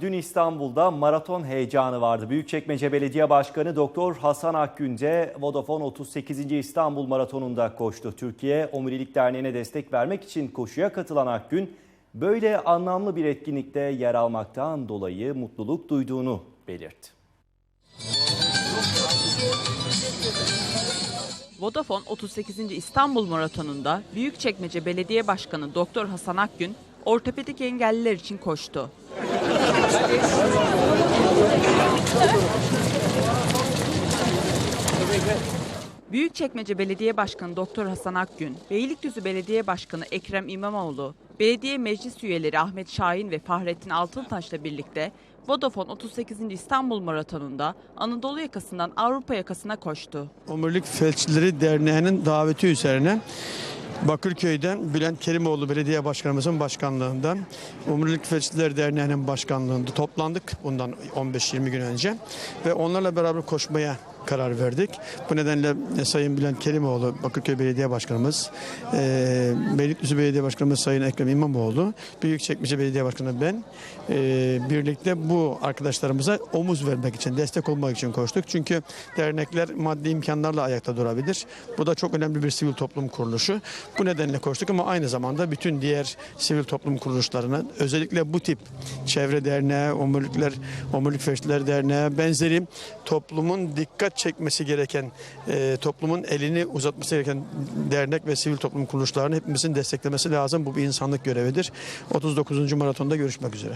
Dün İstanbul'da maraton heyecanı vardı. Büyükçekmece Belediye Başkanı Doktor Hasan Akgünce Vodafone 38. İstanbul Maratonu'nda koştu. Türkiye Omurilik Derneği'ne destek vermek için koşuya katılan Akgün, böyle anlamlı bir etkinlikte yer almaktan dolayı mutluluk duyduğunu belirtti. Vodafone 38. İstanbul Maratonu'nda Büyükçekmece Belediye Başkanı Doktor Hasan Akgün ortopedik engelliler için koştu. Büyükçekmece Belediye Başkanı Doktor Hasan Akgün, Beylikdüzü Belediye Başkanı Ekrem İmamoğlu, belediye meclis üyeleri Ahmet Şahin ve Fahrettin Altıntaş'la birlikte Vodafone 38. İstanbul Maratonu'nda Anadolu yakasından Avrupa yakasına koştu. Omurilik Felçlileri Derneği'nin daveti üzerine Bakırköy'den Bülent Kerimoğlu Belediye Başkanımızın başkanlığında Omurilik Felçlileri Derneği'nin başkanlığında toplandık bundan 15-20 gün önce ve onlarla beraber koşmaya karar verdik. Bu nedenle e, Sayın Bülent Kerimoğlu Bakırköy Belediye Başkanımız, e, Beylikdüzü Belediye Başkanımız Sayın Ekrem İmamoğlu, Büyükçekmece Belediye Başkanı ben e, birlikte bu arkadaşlarımıza omuz vermek için, destek olmak için koştuk. Çünkü dernekler maddi imkanlarla ayakta durabilir. Bu da çok önemli bir sivil toplum kuruluşu. Bu nedenle koştuk ama aynı zamanda bütün diğer sivil toplum kuruluşlarına özellikle bu tip çevre derneği, omurilikler, omurilik felçliler derneği benzeri toplumun dikkat çekmesi gereken, e, toplumun elini uzatması gereken dernek ve sivil toplum kuruluşlarını hepimizin desteklemesi lazım. Bu bir insanlık görevidir. 39. maratonda görüşmek üzere.